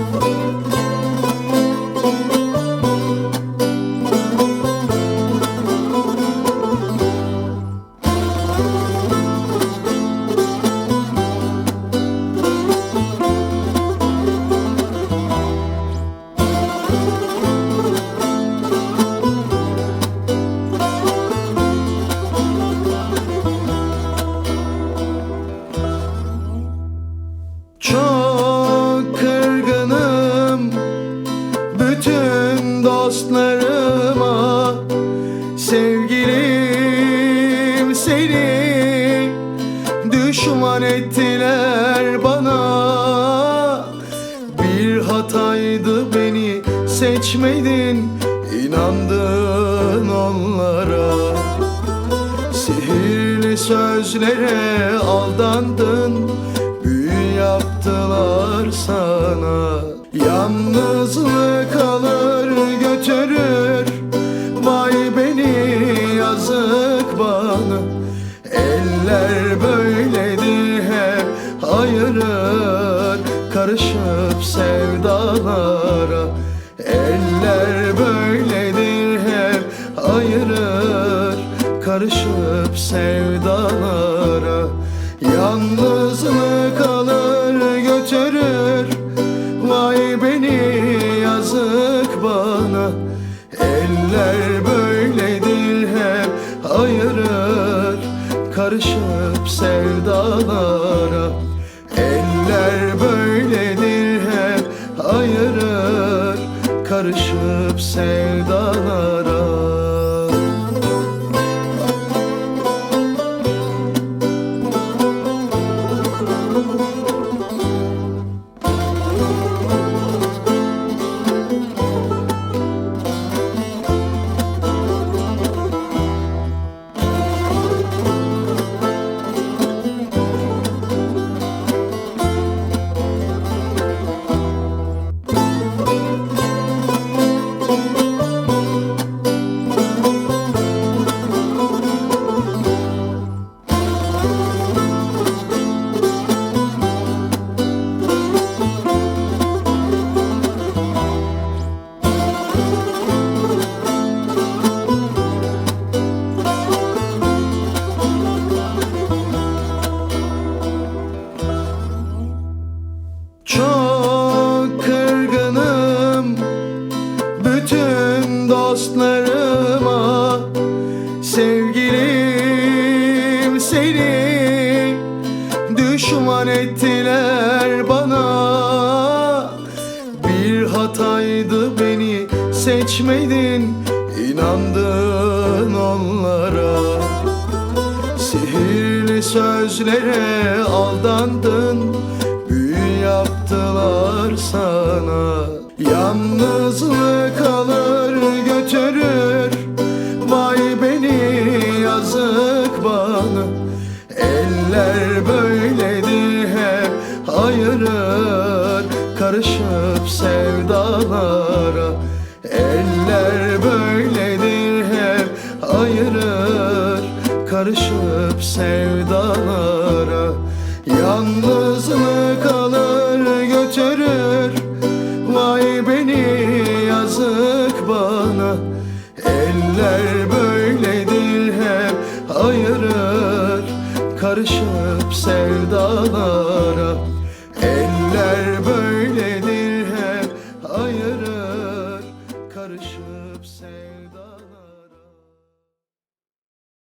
Oh, seni düşman ettiler bana. Bir hataydı beni seçmedin inandın onlara. Sihirli sözlere aldandın Büyü yaptılar sana. Yalnızlık alır Eller böyledir hep ayırır Karışıp sevdalara. Eller böyledir hep ayırır Karışıp sevdalara. Yalnızlık alır götürür Vay beni yazık bana. Eller böyledir hep ayırır Karışıp sevdalara. Eller böyledir hep ayırır Karışıp sevdalara seçmedin inandın onlara. Sihirli sözlere aldandın Büyü yaptılar sana. Yalnızlık alır götürür Vay beni yazık bana. Eller böyledir hep ayırır Karışıp sevdalara Eller böyledir hep ayırır Karışıp sevdalara. Yalnızlık alır götürür. Vay beni yazık bana. Eller böyledir hep ayırır Karışıp sevdalara